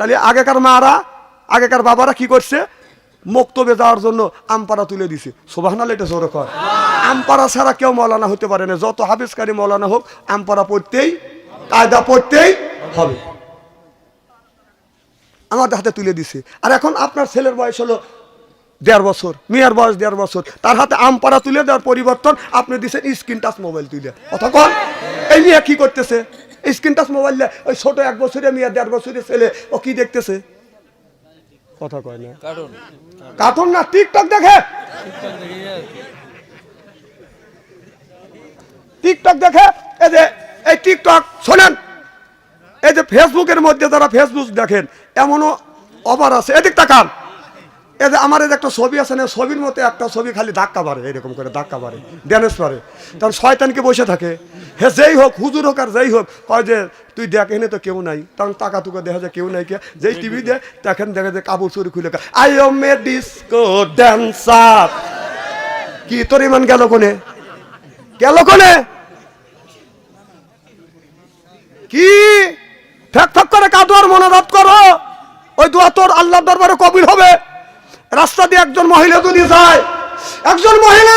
তাহলে আগেকার মারা, আগেকার বাবারা কি করছে? মক্তবে যাওয়ার জন্য আমপাড়া তুলে দিছে। সোভানাল এটা জোরে কর। আমপাড়া ছাড়া কেউ মৌলানা হতে পারে না। যত হাফিজকারী মৌলানা হোক, আমপাড়া পড়তেই, কায়দা পড়তেই হবে। আমাদের হাতে তুলে দিছে। আর এখন আপনার ছেলের বয়স হলো দেড় বছর, মেয়ের বয়স দেড় বছর। তার হাতে আম পাড়া তুলে দেওয়ার পরিবর্তন আপনি দিচ্ছেন স্ক্রিন টাচ মোবাইল তুলে। কন? এই মেয়ে কি করতেছে? স্ক্রিন টাচ মোবাইল ওই ছোট এক বছরের মেয়ে দেড় বছরের ছেলে ও কি দেখতেছে? কথা কয় না। কার্টুন। না টিকটক দেখে। টিকটক দেখে এই যে এই টিকটক শোনেন। এই যে ফেসবুকের মধ্যে যারা ফেসবুক দেখেন এমনও অবার আছে। এদিক তাকান। এই যে আমার একটা ছবি আছে না ছবির মতো একটা ছবি খালি ধাক্কা মারে এরকম করে ধাক্কা মারে ড্যামেজ মারে। তখন শয়তানকে বসে থাকে? হে যেই হোক হুজুর হোক আর যেই হোক কয় যে তুই দেখ এনে তো কেউ নাই। তখন টাকা টুকা দেখা যায় কেউ নাই কে। যেই টিভি দে দেখেন দেখা যায় কাপড় চুরি খুলে I am a disco dancer কি তোর ইমান গেল কোনে? গেল কোনে? কি? ফেক ফেক করে কাদুয়ার মনোরথ করো। ওই দোয়া তোর আল্লাহ দরবারে কবির হবে। দিয়ে একজন মহিলা যদি যায়, একজন মহিলা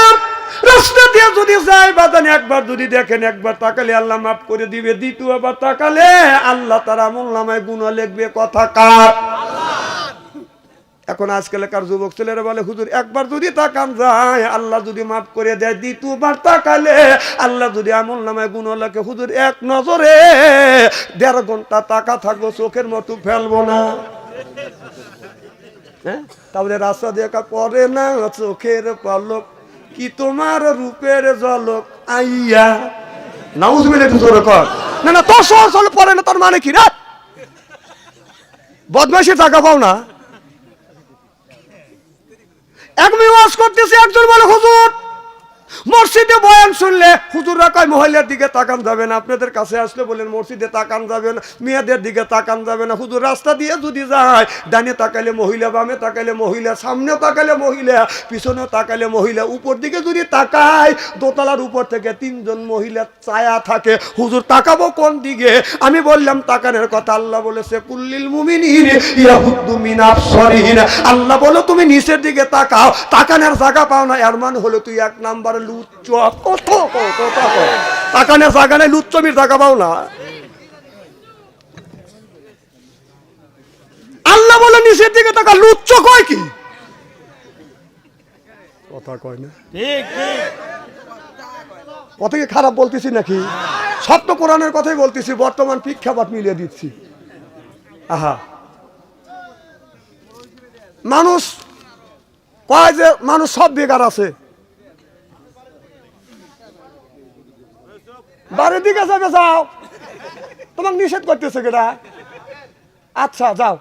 রাস্তা দিয়ে যদি যায়, বাদানি একবার যদি দেখেন, একবার তাকালে আল্লাহ মাফ করে দিবে, দ্বিতীয়বার তাকালে আল্লাহ তার আমল নামায় গুণা লিখবে, কথা কার? এখন আজকালকার যুবক ছেলেরা বলে, হুজুর, একবার যদি তাকান যায়, আল্লাহ যদি মাফ করে দেয়, দ্বিতীয়বার তাকালে আল্লাহ যদি আমল নামায় গুণ লাগে হুজুর, এক নজরে দেড় ঘণ্টা টাকা থাকব, চোখের মতো ফেলব না। হ্যাঁ? তারপরে রাস্তা দেখা পরে না, চোখের পলক, কি তোমার রূপের জলক আইয়া নাউজ মিলে একটু জোরে কর। না না, তোর সহজ হলে পরে না, তোর মানে কি? রে বদমাইশে টাকা পাও না। এক মেয়ে ওয়াজ করতেছে, একজন বলে, হুজুর মসজিদে বয়ান শুনলে হুজুররা কয় মহিলার দিকে তাকান যাবে না, আপনাদের কাছে আসলে বলেন মসজিদে তাকান যাবে না, মেয়েদের দিকে তাকান যাবে না। হুজুর, রাস্তা দিয়ে যদি যায়, ডানে তাকালে মহিলা, বামে তাকালে মহিলা, সামনেও তাকালে মহিলা, পিছনেও তাকালে মহিলা, উপর দিকে যদি তাকায়, দোতলার উপর থেকে তিনজন মহিলা ছায়া থাকে, হুজুর, তাকাবো কোন দিকে? আমি বললাম, তাকানের কথা আল্লাহ বলেছে, কুল্লিল মুমিনিন মিন আল্লাহ বলো, তুমি নিচের দিকে তাকাও, তাকানের জায়গা পাও না, এর মানে হলো তুই এক নাম্বার লুচ্চ কত নাই লুচ্চমির জায়গা পাও না। আল্লাহ বলে নিচের দিকে তাকা লুচ্চ কয় কি? কথা কয় না। খারাপ বলতেছি নাকি? সত্য কোরআনের কথাই বলতেছি বর্তমান প্রেক্ষাপট মিলিয়ে দিচ্ছি। আহা। মানুষ কয় যে মানুষ সব বেকার আছে। বাড়ির দিকে যাবে, যাও। তোমাকে নিষেধ করতেছে কেটা আচ্ছা যাও।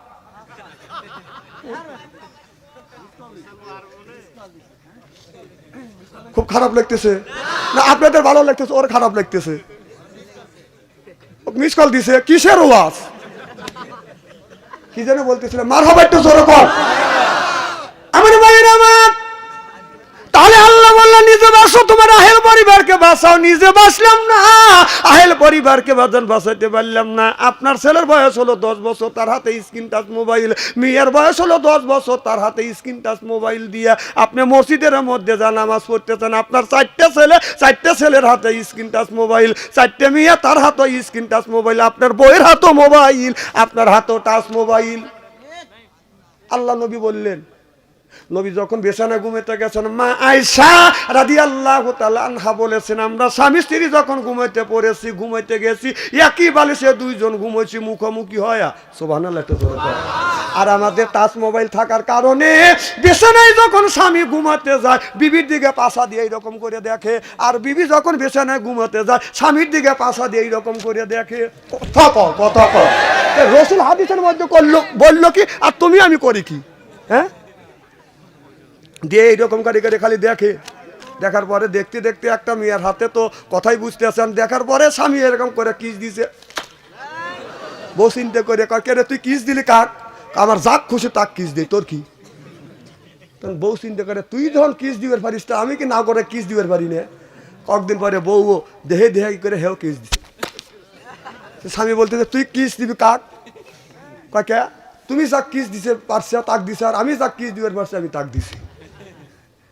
খুব খারাপ লাগতেছে। না, আপনাদের ভালো লাগতেছে, ওর খারাপ লাগতেছে। মিস কল দিছে, কিসের ওয়াজ? কি যেন বলতেছিল মার হবে একটু জোরে কর আমার ভাইয়ের আমার তাহলে আল্লাহ বলল তোমার আহেল পরিবারকে বাঁচাও, নিজে বাঁচলাম না। আহেল পরিবারকে বাঁচান, বাঁচাইতে পারলাম না। আপনার ছেলের বয়স হলো দশ বছর, তার হাতে স্ক্রিন টাচ মোবাইল মেয়ের বয়স হলো দশ বছর, তার হাতে স্ক্রিন টাচ মোবাইল দিয়ে। আপনি মসজিদের মধ্যে যা নামাজ পড়তেছেন, আপনার চারটে ছেলে, চারটে ছেলের হাতে স্ক্রিন টাচ মোবাইল চারটে মেয়ে, তার হাতে স্ক্রিন টাচ মোবাইল আপনার বইয়ের হাতও মোবাইল আপনার হাতও টাচ মোবাইল আল্লাহ নবী বললেন নবী যখন বেসানা ঘুমাইতে গেছেন, মা আয়সা রাদি আল্লাহ আনহা বলেছেন, আমরা স্বামী স্ত্রী যখন ঘুমাইতে পড়েছি, ঘুমাইতে গেছি, একই বালিশে দুইজন ঘুমাইছি, মুখোমুখি হয় সোভান আর আমাদের টাচ মোবাইল থাকার কারণে বেসানায় যখন স্বামী ঘুমাতে যায়, বিবির দিকে পাশা দিয়ে এইরকম করে দেখে। আর বিবি যখন বেসানায় ঘুমাতে যায়, স্বামীর দিকে পাশা দিয়ে এইরকম করে দেখে। কথা কথা রসুল হাদিসের মধ্যে করল, বলল কি, আর তুমি, আমি করি কি? হ্যাঁ? দিয়ে এইরকম গাড়ি গাড়ি খালি দেখে। দেখার পরে দেখতে দেখতে একটা মেয়ের হাতে তো কথাই বুঝতে আছেন দেখার পরে স্বামী এরকম করে কিস দিছে। বউ চিন্তা করে কয় কে তুই কিস দিলি কাক? আমার যাক খুশি, তাক কিস দিই। তোর কি? তখন বউ চিন্তা করে, তুই যখন কিস দিবার পারিস তা আমি কি না করে কিস দিবার পারি না? কয়েকদিন পরে বউ দেহে দেহে করে হেও কিস দিছে। স্বামী বলতেছে, তুই কিস দিবি কাক? কয়, কে? তুমি যাক কিস দিছে, পারছে, তাক দিছে, আর আমি যাক কিস দিবার পারছি, আমি তাক দিছি।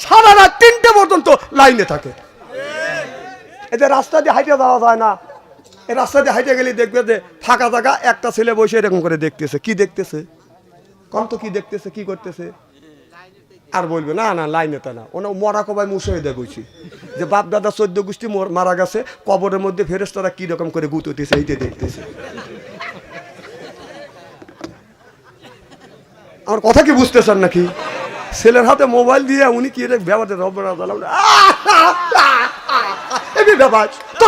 সারা রাত তিনটে পর্যন্ত লাইনে থাকে। এতে রাস্তা দিয়ে হাইটে যাওয়া যায় না। এই রাস্তা দিয়ে হাইটে গেলে দেখবে যে ফাঁকা জায়গা, একটা ছেলে বসে এরকম করে দেখতেছে। কি দেখতেছে? কম তো কি দেখতেছে, কি করতেছে? আর বলবে, না না, লাইনে তা না। ওনা মরা কবাই মুসয়ে দেখছি যে বাপ দাদা চোদ্দ গোষ্ঠী মর- গেছে, কবরের মধ্যে ফেরেস্তারা রকম করে গুততেছে এইটা দেখতেছে। আমার কথা কি বুঝতেছেন নাকি? ছেলের হাতে মোবাইল দিয়ে উনি কি রে ব্যাপারে? এবি ব্যাপার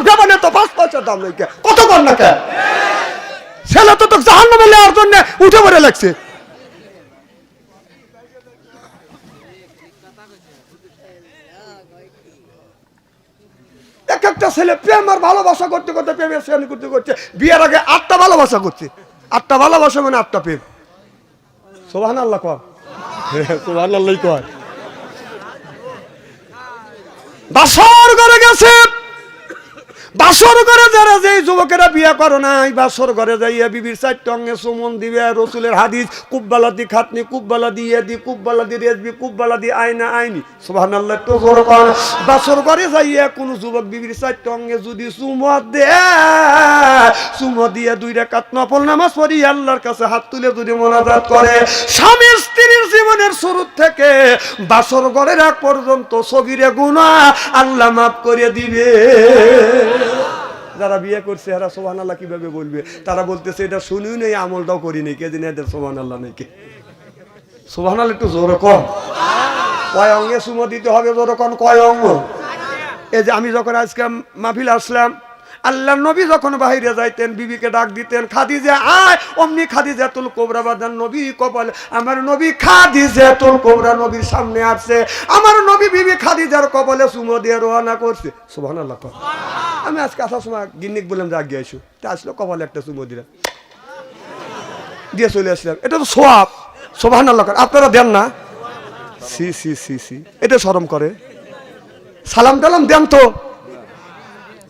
ব্যাপারে তো পাঁচ দাম কত না কে? ছেলে তো তো জাহান্নামে নেওয়ার জন্য উঠে পড়ে লাগছে। এক একটা ছেলে প্রেম আর ভালোবাসা করতে করতে প্রেমের শ্রেণি করতে করতে বিয়ের আগে আটটা ভালোবাসা করছে। আটটা ভালোবাসা মানে আটটা প্রেম। সোহান আল্লাহ কর। কর বাসর করে গেছে। বাসর করে যারা যে যুবকেরা বিয়ে করো নাই, বাসর ঘরে যাইয়া বিবির চার অঙ্গে সুমন দিবে, রসুলের হাদিস কুব্বালা দি খাতনি কুব্বালা দিয়ে দি কুব্বালা দি রেজবি কুব্বালা দি আইনা। আইনি সুবহান আল্লাহ তো জোর কর। বাসর ঘরে যাইয়া কোন যুবক বিবির চার অঙ্গে যদি সুমত দে সুমত দিয়ে দুই রেখাত নফল নামাজ পড়ি, আল্লাহর কাছে হাত তুলে যদি মোনাজাত করে। স্বামী স্ত্রীর জীবনের শুরু থেকে বাসর ঘরের এক পর্যন্ত সগিরে গুণা আল্লাহ মাফ করে দিবে। যারা বিয়ে করছে, এরা সোহান আল্লাহ কীভাবে বলবে? তারা বলতেছে, এটা শুনিও নেই, আমলটাও করিনি। কে দিন এদের সোহান আল্লাহ নেই কে? সোহান আল্লাহ একটু জোর কম কয় অঙ্গে সুমো দিতে হবে, জোর কম কয় অঙ্গ? এই যে আমি যখন আজকে মাহফিল আসলাম আল্লাহ নবী যখন বাইরে যাইতেন বিবিকে ডাক দিতেন খাদিজা আয় অমনি খাদিজা তুল কোবরা বাদান নবী কপাল। আমার নবী খাদিজা তুল কোবরা নবীর সামনে আসছে। আমার নবী বিবি খাদি খাদিজার কপালে সুমো দিয়ে রওনা করছে। সুবহানাল্লাহ কর আমি আজকে আসার সময় গিন্নিক বললাম যে আগে আইসু তা আসলো কপালে একটা সুমো দিলাম। দিয়ে চলে আসলাম। এটা তো সোয়াব। সুবহানাল্লাহ কর আপনারা দেন না? সি সি সি সি। এটা শরম করে। সালাম টালাম দেন তো।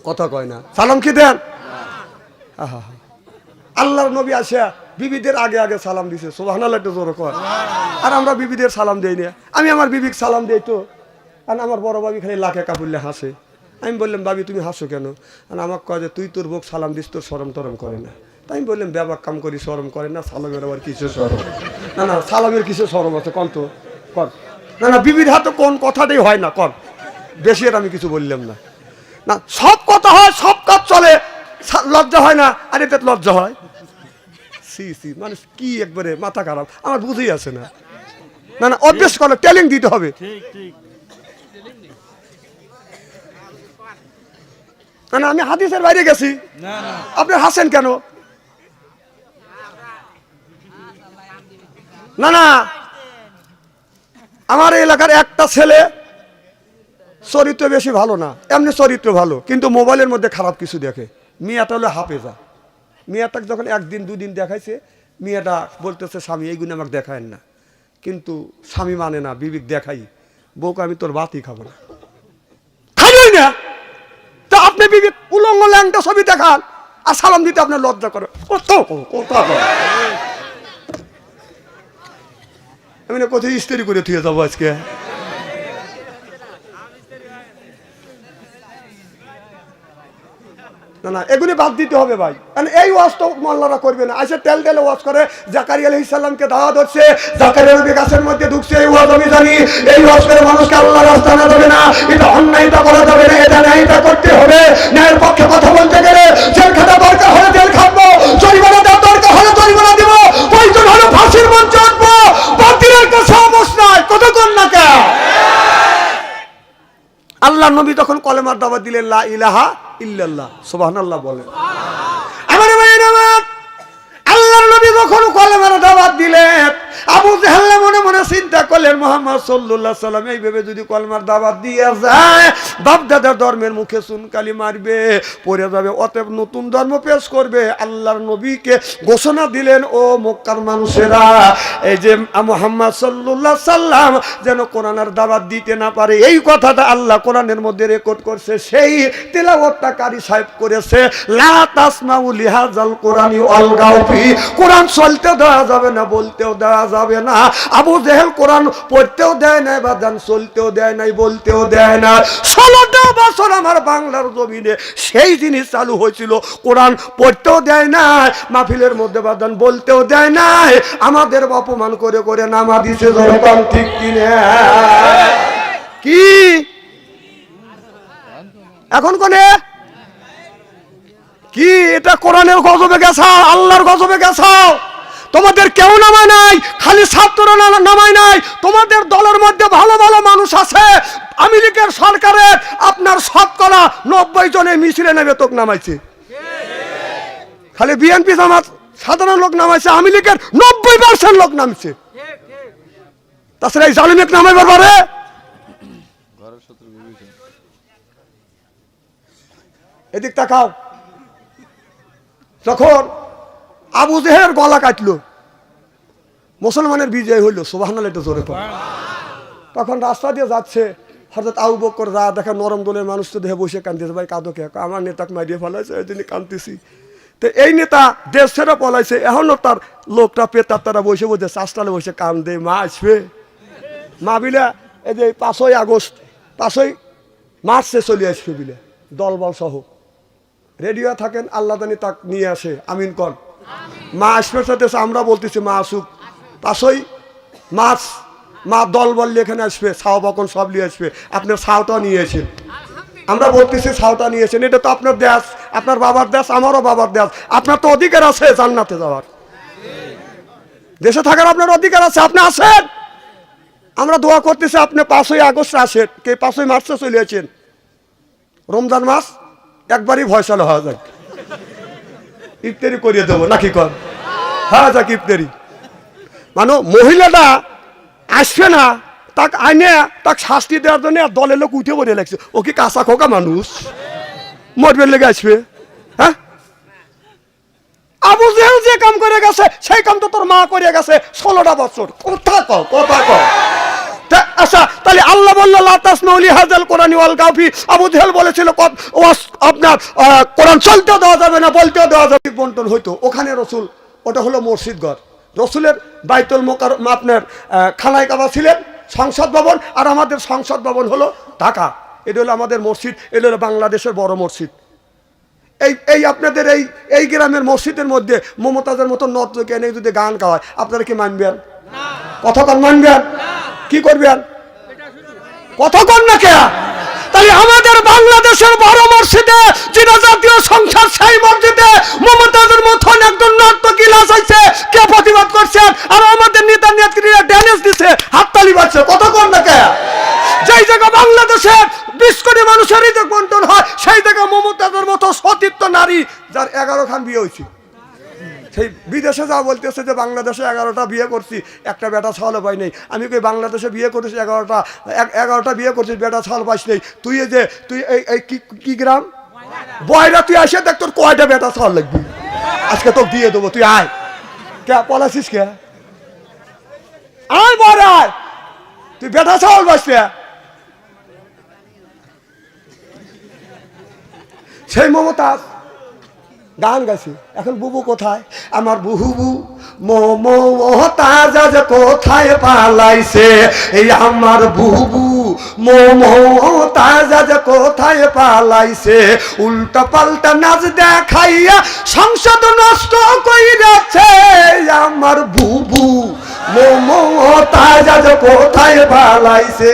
কথা কয় না। সালাম কি দেন। আল্লাহর নবী আসিয়া বিবিদের আগে আগে সালাম দিছে। সোহানাল একটু জোর কর আর আমরা বিবিদের সালাম দেই না। আমি আমার বিবিক সালাম দেই তো। আর আমার বড় বাবি খালি লাখে কাপুরলে হাসে। আমি বললাম বাবি তুমি হাসো কেন? আর আমাকে কয় যে, তুই তোর বউক সালাম দিস, তোর সরম টরম করে না। তাই আমি বললাম ব্যাপার কাম করি সরম করে না, সালামের আবার কিছু সরম না না, সালামের কিছু সরম আছে? কন তো কর না না, বিবির হাতে কোন কথাটাই হয় না কর বেশি আর আমি কিছু বললাম না। না, সব কথা হয়, সব কাজ চলে। লজ্জা হয় না, আর এতে লজ্জা হয়। সি সি মানে কি একবারে মাথা খারাপ, আমার বুঝেই আছে না। না না, অভ্যেস করে ট্যালেন্ট দিতে হবে। না না, আমি হাদিসের বাইরে গেছি। আপনি হাসেন কেন? না না। আমার এলাকার একটা ছেলে চরিত্র বেশি ভালো না, এমনি চরিত্র ভালো, কিন্তু মোবাইলের মধ্যে খারাপ কিছু দেখে। মেয়েটা হলো হাফেজা। মেয়েটাকে যখন একদিন, দুদিন দেখাইছে, মেয়েটা বলতেছে, স্বামী, এইগুলো আমাকে দেখায় না। কিন্তু স্বামী মানে না, বিবিক, দেখাই। বউকে আমি তোর বাতি খাব না। না। তা আপনি বিবি উলঙ্গ ল্যাংটা ছবি দেখান, আর সালাম দিতে আপনার লজ্জা করে। কত? কত আমি না কোথায় ইস্ত্রি করে থুয়ে যাব আজকে। না না, এগুলি বাদ দিতে হবে ভাই। কারণ এই ওয়াজ তো মোল্লারা করবে না। আসে তেল তেলে ওয়াজ করে জাকারি আলহ ইসলামকে দাওয়া ধরছে জাকারি নবী গাছের মধ্যে ঢুকছে, এই ওয়াজ আমি জানি। এই ওয়াজ করে মানুষকে আল্লাহ রাস্তা না যাবে না, এটা অন্যায়টা করা যাবে না, এটা ন্যায়টা করতে হবে। ন্যায়ের পক্ষে কথা বলতে গেলে জেল খাটা দরকার হলে জেল খাটবো, জরিমানা দেওয়ার দরকার হলে জরিমানা দিব প্রয়োজন হলে ফাঁসির মঞ্চে উঠবো, বাতিলের কাছে অবস নাই, কতক্ষণ না কে? আল্লাহ নবী তখন কলেমার দাবা দিলেন, লা ইলাহা ইল্লাল্লাহ, সুবহানাল্লাহ বলেন। আমার ভাইয়ের আল্লাহর নবী যখন কলেমার দাওয়াত দিলেন, আবু জাহাল্লা মনে মনে চিন্তা করলেন মোহাম্মদ সাল্লাল্লাহু সাল্লাম এই ভেবে যদি কলমার দাওয়াত দিয়ে যায় বাপদাদার ধর্মের মুখে সুনকালি মারবে, পড়ে যাবে, অতএব নতুন ধর্ম পেশ করবে। আল্লাহর নবীকে ঘোষণা দিলেন, ও মক্কার মানুষেরা, এই যে মোহাম্মদ সাল্লাল্লাহু সাল্লাম যেন কোরআনের দাওয়াত দিতে না পারে, এই কথাটা আল্লাহ কোরআনের মধ্যে রেকর্ড করছে, সেই তেলাওয়াতটা কারি সাহেব করেছে, লা তাসমাউ লিহাজাল কোরআনি অলগাও ফি কোরআন চলতেও দেওয়া যাবে না, বলতেও দেওয়া যাবে না, আবু জেহেল কোরআন পড়তেও দেয় নাই বা দান চলতেও দেয় নাই, বলতেও দেয় না ষোলোটা বছর আমার বাংলার জমিনে সেই জিনিস চালু হয়েছিল। কোরআন পড়তেও দেয় নাই, মাহফিলের মধ্যে বাদান বলতেও দেয় নাই। আমাদের অপমান করে করে নামা দিছে জনগণ, ঠিক কিনে কি? এখন কোনে? কি? এটা কোরআনের গজবে গেছাও, আল্লাহর গজবে গেছাও। তোমাদের কেউ নামায় নাই, খালি ছাত্ররা নামায় নাই। তোমাদের দলের মধ্যে ভালো ভালো মানুষ আছে। আমেরিকার সরকারের আপনার শতকরা নব্বই জনের মিছিলে নেবে তোক নামাইছে। খালি বিএনপি জামাত সাধারণ লোক নামাইছে লীগের নব্বই পার্সেন্ট লোক নামছে। তাছাড়া এই জালিমেক নামাইবার পারে? এদিক তাকাও। যখন আবু জেহের গলা কাটলো। মুসলমানের বিজয় হইল সোবাহান্নাল এটা জোরে তখন রাস্তা দিয়ে যাচ্ছে হঠাৎ আবু বকর রা দেখা নরম দলের মানুষ তো দেহে বসে কান্দিছে ভাই, কাঁদো কে? আমার নেতাকে মারিয়ে ফেলাইছে এই জন্য কান্দতেছি তো এই নেতা দেশ ছেড়ে পলাইছে, এখনও তার লোকটা পেতার তারা বসে বসে, চাষটালে বসে কান্দে মা আসবে মা বিলে এই যে পাঁচই আগস্ট, পাঁচই মার্চে চলে আসবে বিলে, দলবল সহ। রেডিও থাকেন, আল্লাহ তাক নিয়ে আসে, আমিন কন। মা আসবে সাথে আমরা বলতেছি, মা আসুক। পাশই মাছ, মা দল বললে এখানে আসবে, ছাও বকন সব নিয়ে আসবে। আপনার ছাওটা নিয়েছেন আমরা বলতেছি, ছাওটা নিয়েছেন এটা তো আপনার দেশ, আপনার বাবার দেশ, আমারও বাবার দেশ। আপনার তো অধিকার আছে জান্নাতে যাওয়ার। দেশে থাকার আপনার অধিকার আছে, আপনি আসেন। আমরা দোয়া করতেছি, আপনি পাঁচই আগস্ট আসেন। কে পাঁচই মার্চে চলে আছেন রমজান মাস একবারই ভয়সালো হওয়া যাক। ইফতারি করিয়ে দেবো, নাকি কর হ্যাঁ যাক ইফতারি। মানে মহিলাটা আসবে না, তাক আইনে, তাক শাস্তি দেওয়ার জন্য দলের লোক উঠে পড়ে লাগছে। ও কি কাঁচা খোকা মানুষ? মরবের লেগে আসবে। হ্যাঁ? আবু জেহেল যে কাম করে গেছে, সেই কাম তো তোর মা করে গেছে ষোলোটা বছর। কথা কথা কও। আচ্ছা তাহলে আল্লাহ বলল লাতাস নৌলি হাজাল কোরআনি ওয়াল গাফি আবু জেহেল বলেছিল আপনার কোরআন চলতেও দেওয়া যাবে না বলতেও দেওয়া যাবে বন্টন হইতো। ওখানে রসুল ওটা হলো মসজিদ ঘর রসুলের বাইতুল মোকার আপনার খানায় কাবা ছিলেন সংসদ ভবন আর আমাদের সংসদ ভবন হলো ঢাকা। এটা হলো আমাদের মসজিদ এটা হলো বাংলাদেশের বড় মসজিদ। এই এই আপনাদের এই এই গ্রামের মসজিদের মধ্যে মমতাজের মতো নর্তকে এনে যদি গান গাওয়ায় আপনারা কি মানবেন? কথা মানবেন? কি করবেন? কতক্ষণ না কে তাই আমাদের বাংলাদেশের বড় মসজিদে যেটা জাতীয় সংসার সেই মসজিদে মমতাজের মতন একজন নর্তকী লাশ কে প্রতিবাদ করছেন? আর আমাদের নেতা নেত্রীরা ড্যানেজ দিছে, হাততালি বাজছে কতক্ষণ না কে যেই জায়গা বাংলাদেশে বিশ কোটি হৃদয় বন্টন হয়, সেই জায়গা মমতাজের মতো সতীর্থ নারী যার এগারো খান বিয়ে হয়েছে। সেই বিদেশে যা বলতেছে যে বাংলাদেশে এগারোটা বিয়ে করছি, একটা বেটা ছাল পাই নেই। আমি কই বাংলাদেশে বিয়ে করেছি এগারোটা? এগারোটা বিয়ে করছিস বেটা ছাল পাইস নেই। তুই যে, তুই এই এই কি গ্রাম? বয়রা, তুই আসে দেখ তোর কয়টা বেটা ছাল লাগবি। আজকে তোকে দিয়ে দেবো, তুই আয়। কে পলাছিস কে? আয় বড়, আয়। তুই বেটা ছাল পাইস? সেই মমতাজ গান গাছি এখন বুবু কোথায়? আমার বুবু মমতাজ আজ কোথায় পালাইছে? এই আমার বুবু মমতাজ আজ কোথায় পালাইছে? উল্টা পাল্টা নাচ দেখাইয়া সংসদ নষ্ট কইরাছে। আমার বুবু মমতাজ আজ কোথায় পালাইছে?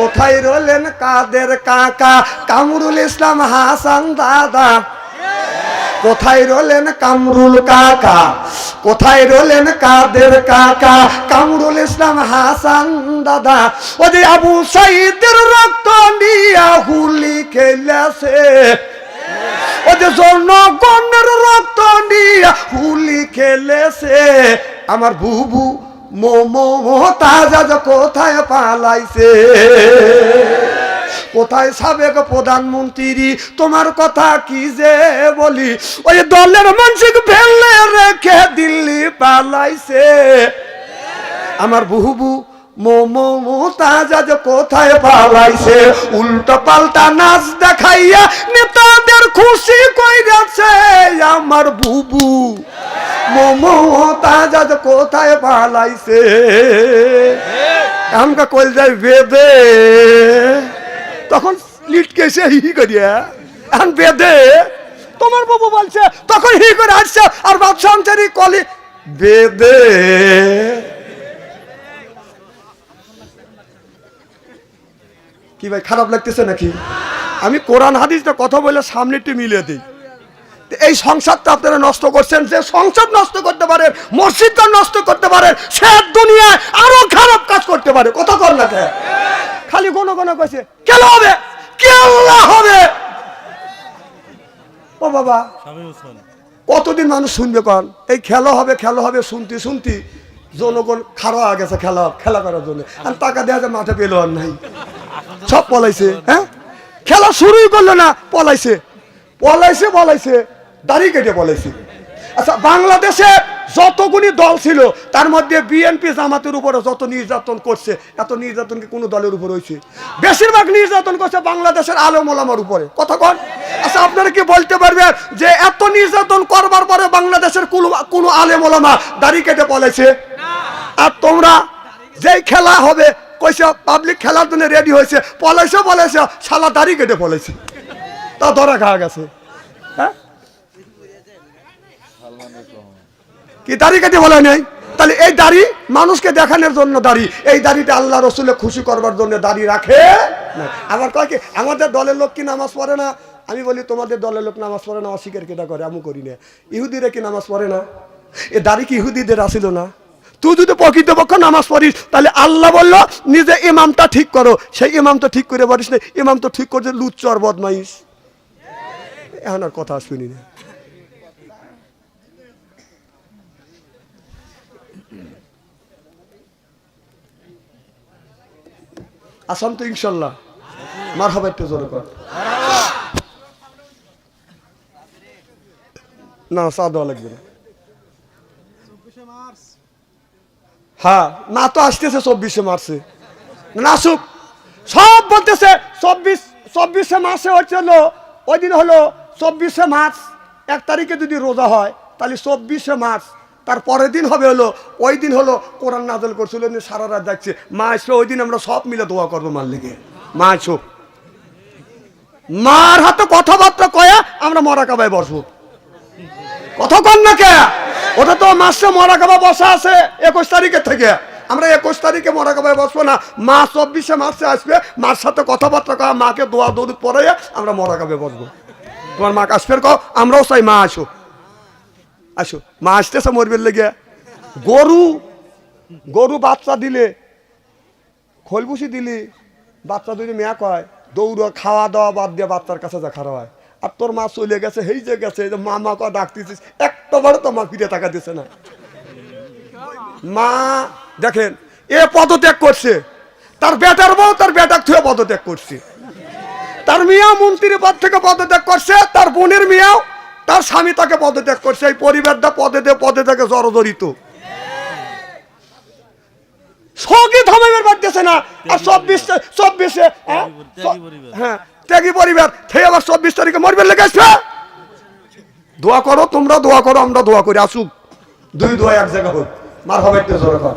কোথায় রলেন কাদের কাকা? কামরুল ইসলাম হাসান দাদা। কোথায় রলেন কামরুল কাকা? কোথায় রলেন কাদের কাকা? কামরুল ইসলাম হাসান দাদা। ও যে আবু সাইদের রক্ত নিয়া হুলি খেলেছে। ও যে জনগণের রক্ত নিয়ে হুলি খেলেছে। আমার বুবু মোমো তাজা কোথায় পালাইছে? কোথায় সাবেক প্রধানমন্ত্রী? তোমার কথা কি যে বলি? ওই দলের মানসিক ফেললে রেখে দিল্লি পালাইছে। আমার বুহবু নাচ দেখাইয়া নেতাদের খুশি কইরাছে আমার বুবু। মোমো মোতাজাজ কোথায় পালাইছে? আমকা কইল যায় বেদে। তখন লিটকে এসে হি করিয়া বেদে, তোমার বাবু বলছে, তখন হি করে আসছে আর বাদশাহ আনসারি কলি, বেদে। কি ভাই খারাপ লাগতেছে নাকি? আমি কোরআন হাদিসটা কথা বলে সামনে একটু মিলিয়ে দিই। এই সংসারটা আপনারা নষ্ট করছেন যে সংসার নষ্ট করতে পারে মসজিদটা নষ্ট করতে পারে সে দুনিয়ায় আরও খারাপ কাজ করতে পারে। কত কর না কে? খালি কোনো কোনো কইছে কেন হবে? কেল্লা হবে? ও বাবা কতদিন মানুষ শুনবে কন? এই খেলা হবে খেলা হবে শুনতে শুনতে জনগণ খারাপ গেছে খেলা খেলা করার জন্য। আর টাকা দেওয়া যায় মাঠে পেল আর নাই। সব পলাইছে হ্যাঁ? খেলা শুরুই করল না, পলাইছে। পলাইছে পলাইছে, দাড়ি কেটে পলাইছে। আচ্ছা বাংলাদেশে যতগুলি দল ছিল, তার মধ্যে বিএনপি জামাতের উপরে যত নির্যাতন করছে, এত নির্যাতন কি কোনো দলের উপর হয়েছে? বেশিরভাগ নির্যাতন করছে বাংলাদেশের আলম ওলামার উপরে। কথা কন। আচ্ছা আপনারা কি বলতে পারবেন যে এত নির্যাতন করবার পরে বাংলাদেশের কোনো কোনো আলেম ওলামা দাড়ি কেটে পলাইছে? আর তোমরা যেই খেলা হবে কইছে, পাবলিক খেলার জন্য রেডি হয়েছে। পলাইছে পলাইছে, শালা দাড়ি কেটে পলাইছে। তা ধরা খাওয়া গেছে। হ্যাঁ? কি দাড়ি কেটে বলে নাই? তাহলে এই দাড়ি মানুষকে দেখানোর জন্য দাড়ি। এই দাড়িটা আল্লাহ রসুলে খুশি করবার জন্য দাড়ি রাখে। আবার কয় কি, আমাদের দলের লোক কি নামাজ পড়ে না? আমি বলি, তোমাদের দলের লোক নামাজ পড়ে না, অস্বীকার কেটা করে? আমি করি না। ইহুদিরা কি নামাজ পড়ে না? এ দাড়ি কি ইহুদিদের আসিল না? তুই যদি প্রকৃতপক্ষ নামাজ পড়িস, তাহলে আল্লাহ বলল, নিজে ইমামটা ঠিক করো। সেই ইমাম তো ঠিক করে পারিস না। ইমাম তো ঠিক করছে, লুচ্চর বদমাইশ। এখন আর কথা শুনি না। আসাম তো ইনশাল্লাহ। মার হবে একটু জোরে কর। না দেওয়া লাগবে না। হ্যাঁ না তো আসতেছে চব্বিশে মার্চে। না আসুক। সব বলতেছে, চব্বিশ, চব্বিশে মাসে হচ্ছে হলো, ওই দিন হলো চব্বিশে মার্চ, এক তারিখে যদি রোজা হয়, তাহলে চব্বিশে মার্চ, তার পরের দিন হবে হলো, ওই দিন হলো কোরআন নাজল করছিল সারা রাত যাচ্ছে মা আসবে ওই দিন আমরা সব মিলে দোয়া করব মার লেগে। মা আসো মার হাতে কথাবার্তা কয়া আমরা মরা কাবায় বসবো। কথা কন না কে? ওটা তো মাসে মরাকাবা বসা আছে, একুশ তারিখের থেকে। আমরা একুশ তারিখে মরাকাবায় বসবো না, মা চব্বিশে মাসে আসবে, মার সাথে কথাবার্তা করা, মাকে দোয়া দৌড় পরে আমরা মরাকাবে বসবো। তোমার মা আসবে কও আমরাও চাই মা আসো আসো, মা আসতেছে মরবের লেগে। গরু গরু বাচ্চা দিলে, খোলবুসি দিলি, বাচ্চা যদি মেয়া কয়, দৌড়, খাওয়া দাওয়া বাদ দিয়ে বাচ্চার কাছে যা খারাপ হয়। আর তোর মা চলে গেছে হেই যে গেছে মা মা কয় ডাকতেছিস একটা বারো তো মা ফিরে টাকা দিছে না। মা দেখেন এ পদত্যাগ করছে। তার বেটার বউ তার বেটার থুয়ে পদত্যাগ করছে। তার মিয়া মন্ত্রী পদ থেকে পদত্যাগ করছে তার বোনের মিয়াও তার স্বামী তাকে পদত্যাগ করছে। এই পরিবারটা পদে দিয়ে পদে থেকে জড়জড়িত সঙ্গে থামাইবার পারতেছে না। আর চব্বিশে চব্বিশে হ্যাঁ ত্যাগী পরিবার। থেকে আবার চব্বিশ তারিখে মরবে লেগে আসবে দোয়া করো, তোমরা দোয়া করো, আমরা দোয়া করি আসুক। দুই দোয়া এক জায়গা হোক। মার হবে কর।